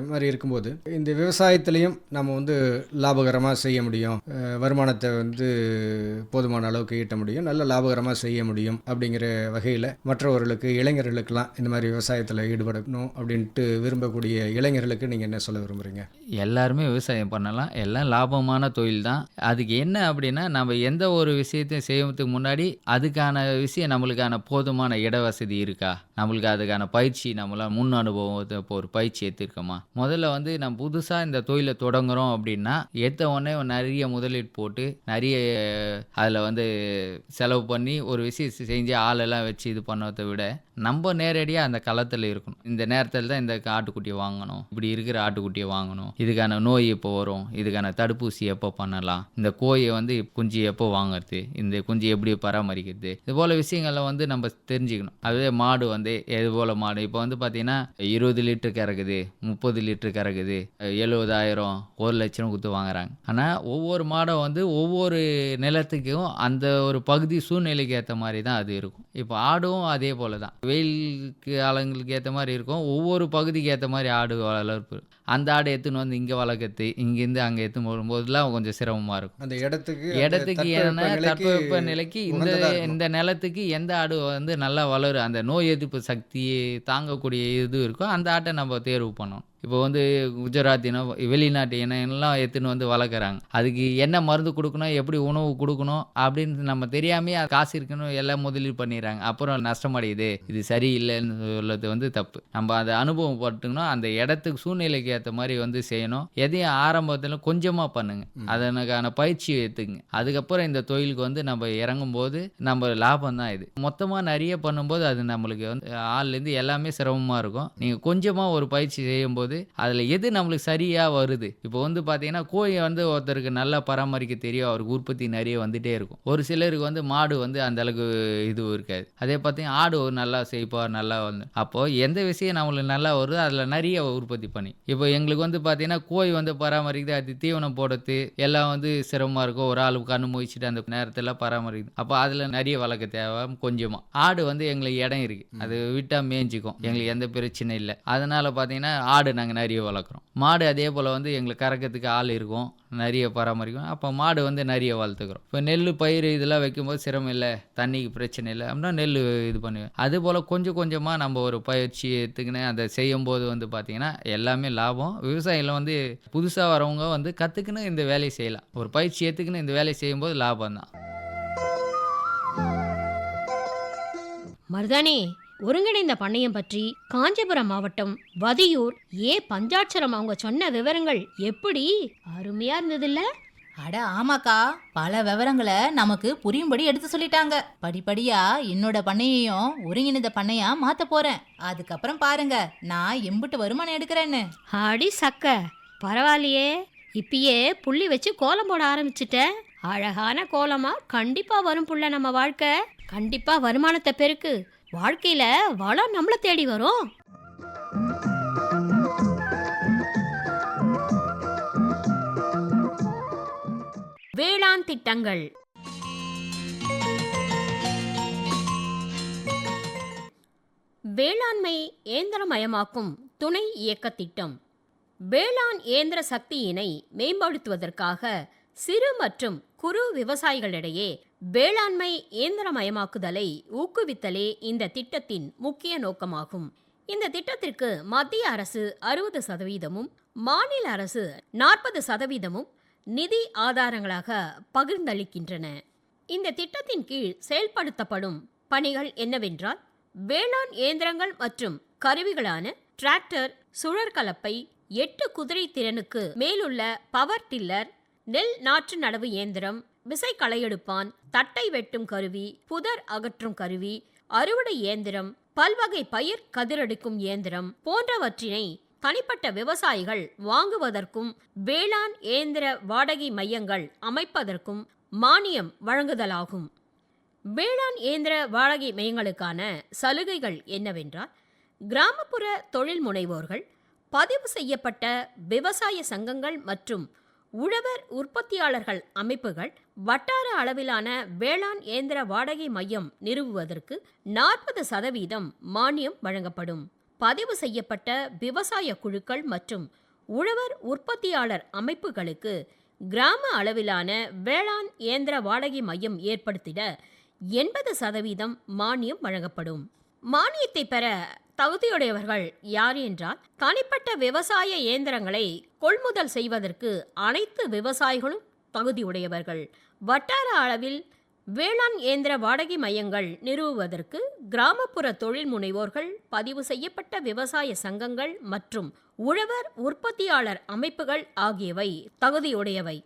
மாதிரி இருக்கும்போது இந்த விவசாயத்துலேயும் நம்ம வந்து லாபகரமாக செய்ய முடியும். வருமானத்தை வந்து போதுமான அளவுக்கு ஈட்ட முடியும். நல்ல லாபகரமாக செய்ய முடியும் அப்படிங்கிற வகையில் மற்றவர்களுக்கு இளைஞர்களுக்கெல்லாம் இந்த மாதிரி விவசாயத்தில் ஈடுபடணும் அப்படின்ட்டு விரும்பக்கூடிய இளைஞர்களுக்கு நீங்கள் என்ன சொல்ல விரும்புகிறீங்க எல்லாருமே விவசாயம் பண்ணலாம். எல்லாம் லாபமான தொழில் தான். அதுக்கு என்ன அப்படின்னா நம்ம எந்த ஒரு விஷயத்தையும் செய்யறதுக்கு முன்னாடி அதுக்கான விஷயம் நம்மளுக்கான போதுமான இடவசதி இருக்கா? நம்மளுக்கு அதுக்கான பயிற்சி நம்மளால் முன் அனுபவத்தை இப்போ ஒரு பயிற்சி ஏற்றிருக்கோமா முதல்ல வந்து நம்ம புதுசாக இந்த தொழிலை தொடங்குறோம் அப்படின்னா எடுத்த உடனே நிறைய முதலீடு போட்டு நிறைய அதில் வந்து செலவு பண்ணி ஒரு விஷயம் செஞ்சு ஆளெல்லாம் வச்சு இது பண்ணதை விட நம்ம நேரடியாக அந்த களத்தில் இருக்கணும். இந்த நேரத்தில் தான் இந்த ஆட்டுக்குட்டியை வாங்கணும். இப்படி இருக்கிற ஆட்டுக்குட்டியை வாங்கணும். இதுக்கான நோய் எப்போ வரும்? இதுக்கான தடுப்பூசி எப்போ பண்ணலாம்? இந்த கோயை வந்து குஞ்சு எப்போ வாங்குறது? இந்த குஞ்சு எப்படி பராமரிக்கிறது? இது போல் விஷயங்களை வந்து நம்ம தெரிஞ்சுக்கணும். அதுவே மாடு வந்து எது போல் மாடு? இப்போ வந்து பார்த்தீங்கன்னா இருபது லிட்டர் கறக்குது முப்பது லிட்டர் கறக்குது எழுபதாயிரம் ஒரு லட்சம் கொடுத்து வாங்குறாங்க. ஆனால் ஒவ்வொரு மாடும் வந்து ஒவ்வொரு நிலத்துக்கும் அந்த ஒரு பகுதி சூழ்நிலைக்கு ஏற்ற மாதிரி தான் அது இருக்கும். இப்போ ஆடும் அதே போல் தான் வெயிலுக்கு ஆளுங்களுக்கு ஏற்ற மாதிரி இருக்கும். ஒவ்வொரு பகுதிக்கு ஏற்ற மாதிரி ஆடு வளர்ப்பு. அந்த ஆடு எடுத்துன்னு வந்து இங்கே வளர்க்கறது இங்கேருந்து அங்கே எடுத்துன்னு வரும்போதெல்லாம் கொஞ்சம் சிரமமாக இருக்கும். அந்த இடத்துக்கு இடத்துக்கு என்ன தட்பவெப்ப நிலைக்கு இந்த. இந்த நிலத்துக்கு எந்த ஆடு வந்து நல்லா வளரும் அந்த நோய் எதிர்ப்பு சக்தியை தாங்கக்கூடிய இது இருக்கோ அந்த ஆட்டை நம்ம தேர்வு பண்ணணும். இப்போ வந்து குஜராத் இனம் வெளிநாட்டு இனம் எல்லாம் எடுத்துன்னு வந்து வளர்க்குறாங்க. அதுக்கு என்ன மருந்து கொடுக்கணும் எப்படி உணவு கொடுக்கணும் அப்படின்னு நம்ம தெரியாமே அது காசு இருக்கணும் எல்லாம் முதலீடு பண்ணிடுறாங்க. அப்புறம் நஷ்டமடையுது. இது சரியில்லைன்னு சொல்றது வந்து தப்பு. நம்ம அதை அனுபவம் பட்டுக்கணும். அந்த இடத்துக்கு சூழ்நிலைக்கு ஏற்ற மாதிரி வந்து செய்யணும். எதையும் ஆரம்பத்தில் கொஞ்சமாக பண்ணுங்க. அதனுக்கான பயிற்சி எடுத்துங்க அதுக்கப்புறம் இந்த தொழிலுக்கு வந்து நம்ம இறங்கும் போது நம்ம லாபம் தான் இது. மொத்தமாக நிறைய பண்ணும்போது அது நம்மளுக்கு வந்து ஆள்லேருந்து எல்லாமே சிரமமாக இருக்கும். நீங்கள் கொஞ்சமாக ஒரு பயிற்சி செய்யும்போது அதில் எது நம்மளுக்கு சரியாக வருது? இப்போ வந்து பார்த்தீங்கன்னா கோழி வந்து ஒருத்தருக்கு நல்லா பராமரிக்க தெரியும் அவருக்கு உற்பத்தி நிறைய வந்துட்டே இருக்கும். ஒரு சிலருக்கு வந்து மாடு வந்து அந்தளவுக்கு இதுவும் இது இருக்காது. அதே பார்த்தீங்கன்னா ஆடு ஒரு நல்லா செய்ப்பார் நல்லா வந்து அப்போது எந்த விஷயம் நம்மளுக்கு நல்லா வருதோ அதில் நிறைய உற்பத்தி பண்ணி. இப்போ எங்களுக்கு வந்து பார்த்தீங்கன்னா கோழி வந்து பராமரிக்குது அது தீவனம் போடுறது எல்லாம் வந்து சிரமமாக இருக்கும். ஒரு ஆளுக்கு கண்ணு மொழிச்சிட்டு அந்த நேரத்தில் பராமரிக்குது அப்போ அதில் நிறைய வளர்க்க தேவை கொஞ்சமாக ஆடு வந்து எங்களுக்கு இடம் இருக்குது அது விட்டால் மேய்ஞ்சிக்கும். எங்களுக்கு எந்த பிரச்சனை இல்லை. அதனால் பார்த்தீங்கன்னா ஆடு நாங்கள் நிறைய வளர்க்குறோம். மாடு அதே போல் வந்து எங்களுக்கு கறக்கிறதுக்கு ஆள் இருக்கும். நிறைய பராமரிக்கும். அப்போ மாடு வந்து நிறைய வளர்த்துக்கிறோம். இப்போ நெல் பயிர் இதெல்லாம் வைக்கும்போது சிரமம் இல்லை. தண்ணிக்கு பிரச்சனை இல்லை. அப்படின்னா நெல் இது பண்ணுவேன். அது போல் கொஞ்சம் கொஞ்சமாக நம்ம ஒரு பயிற்சி எடுத்துக்கின்னு அதை செய்யும்போது வந்து பார்த்திங்கன்னா எல்லாமே லாபம். விவசாயியில் வந்து புதுசாக வரவங்க வந்து கற்றுக்குன்னு இந்த வேலையை செய்யலாம். ஒரு பயிற்சி எடுத்துக்கின்னு இந்த வேலையை செய்யும்போது லாபம் தான் மருதானி ஒருங்கிணைந்த பண்ணையம் பற்றி காஞ்சிபுரம் மாவட்டம் வதியூர் ஏ. பஞ்சாட்சரம் அவங்க சொன்ன விவரங்கள் எப்படி? அருமையா இருந்ததுல்ல? அட ஆமாக்கா பல விவரங்களை நமக்கு புரியும்படி எடுத்து சொல்லிட்டாங்க. படிப்படியா என்னோட பண்ணையையும் ஒருங்கிணைந்த பண்ணையா மாத்த போறேன். அதுக்கப்புறம் பாருங்க நான் எம்பிட்டு வருமானம் எடுக்கிறேன்னு. அடி சக்க பரவாயில்லையே. இப்பயே புள்ளி வச்சு கோலம் போட ஆரம்பிச்சிட்ட அழகான கோலமா கண்டிப்பா வரும் புள்ள நம்ம வாழ்க்கை. கண்டிப்பா வருமானத்தை பெருக்கு. வாழ்க்கையில வளம் நம்மள தேடி வரும். வேளாண் திட்டங்கள். வேளாண்மை இயந்திரமயமாக்கும் துணை இயக்க திட்டம். வேளாண் இயந்திர சக்தியினை மேம்படுத்துவதற்காக சிறு மற்றும் குறு விவசாயிகளிடையே வேளாண்மை இயந்திரமயமாக்குதலை ஊக்குவித்தலே இந்த திட்டத்தின் முக்கிய நோக்கமாகும். இந்த திட்டத்திற்கு மத்திய அரசு அறுபது சதவீதமும் மாநில அரசு நாற்பது சதவீதமும் நிதி ஆதாரங்களாக பகிர்ந்தளிக்கின்றன. இந்த திட்டத்தின் கீழ் செயல்படுத்தப்படும் பணிகள் என்னவென்றால் வேளாண் இயந்திரங்கள் மற்றும் கருவிகளான டிராக்டர் சுழற்கலப்பை எட்டு குதிரை திறனுக்கு மேலுள்ள பவர் டில்லர் நெல் நாற்று நடவு இயந்திரம் விசை களையெடுப்பான் தட்டை வெட்டும் கருவி புதர் அகற்றும் கருவி அறுவடை இயந்திரம் பல்வகை பயிர் கதிரெடுக்கும் இயந்திரம் போன்றவற்றினை தனிப்பட்ட விவசாயிகள் வாங்குவதற்கும் வேளாண் இயந்திர வாடகை மையங்கள் அமைப்பதற்கும் மானியம் வழங்குதலாகும். வேளாண் இயந்திர வாடகை மையங்களுக்கான சலுகைகள் என்னவென்றால் கிராமப்புற தொழில் முனைவோர்கள் பதிவு செய்யப்பட்ட விவசாய சங்கங்கள் மற்றும் உழவர் உற்பத்தியாளர்கள் அமைப்புகள் வட்டார அளவிலான வேளாண் இயந்திர வாடகை மையம் நிறுவுவதற்கு நாற்பது சதவீதம் மானியம் வழங்கப்படும். பதிவு செய்யப்பட்ட விவசாய குழுக்கள் மற்றும் உழவர் உற்பத்தியாளர் அமைப்புகளுக்கு கிராம அளவிலான வேளாண் இயந்திர வாடகை மையம் ஏற்படுத்திட எண்பது சதவீதம் மானியம் வழங்கப்படும். மானியத்தை பெற தகுதியுடையவர்கள் யார் என்றால் தனிப்பட்ட விவசாய இயந்திரங்களை கொள்முதல் செய்வதற்கு அனைத்து விவசாயிகளும் தகுதியுடையவர்கள். வட்டார அளவில் வேளாண் இயந்திர வாடகை மையங்கள் நிறுவுவதற்கு கிராமப்புற தொழில் முனைவோர்கள் பதிவு செய்யப்பட்ட விவசாய சங்கங்கள் மற்றும் உழவர் உற்பத்தியாளர் அமைப்புகள் ஆகியவை தகுதியுடையவை.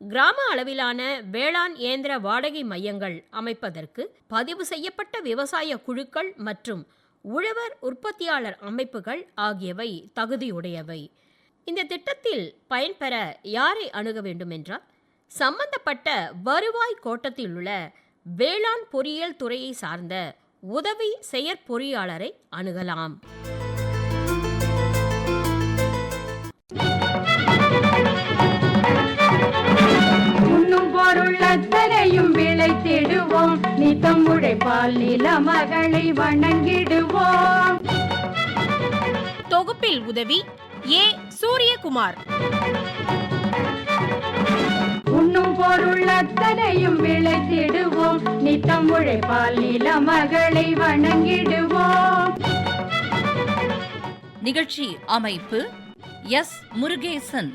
கிராம அளவிலான வேளாண் இயந்திர வாடகை மையங்கள் அமைப்பதற்கு பதிவு செய்யப்பட்ட விவசாய குழுக்கள் மற்றும் உழவர் உற்பத்தியாளர் அமைப்புகள் ஆகியவை தகுதியுடையவை. இந்த திட்டத்தில் பயன்பெற யாரை அணுக வேண்டும் என்றால் சம்பந்தப்பட்ட வருவாய் கோட்டத்தில் உள்ள வேளாண் பொறியியல் துறையை சார்ந்த உதவி செயற்பொறியாளரை அணுகலாம். உண்ணும் பொருள் அத்தனையும் விளைத்திடுவோம். நித்தம் உழைப்பால் நில மகளை வணங்கிடுவோம். தொகுப்பில் உதவி ஏ. சூரியகுமார். உண்ணும் பொருள் அத்தனையும் விளைத்திடுவோம். நித்தம் உழைப்பால் நில மகளை வணங்கிடுவோம். நிகழ்ச்சி அமைப்பு எஸ். முருகேசன்.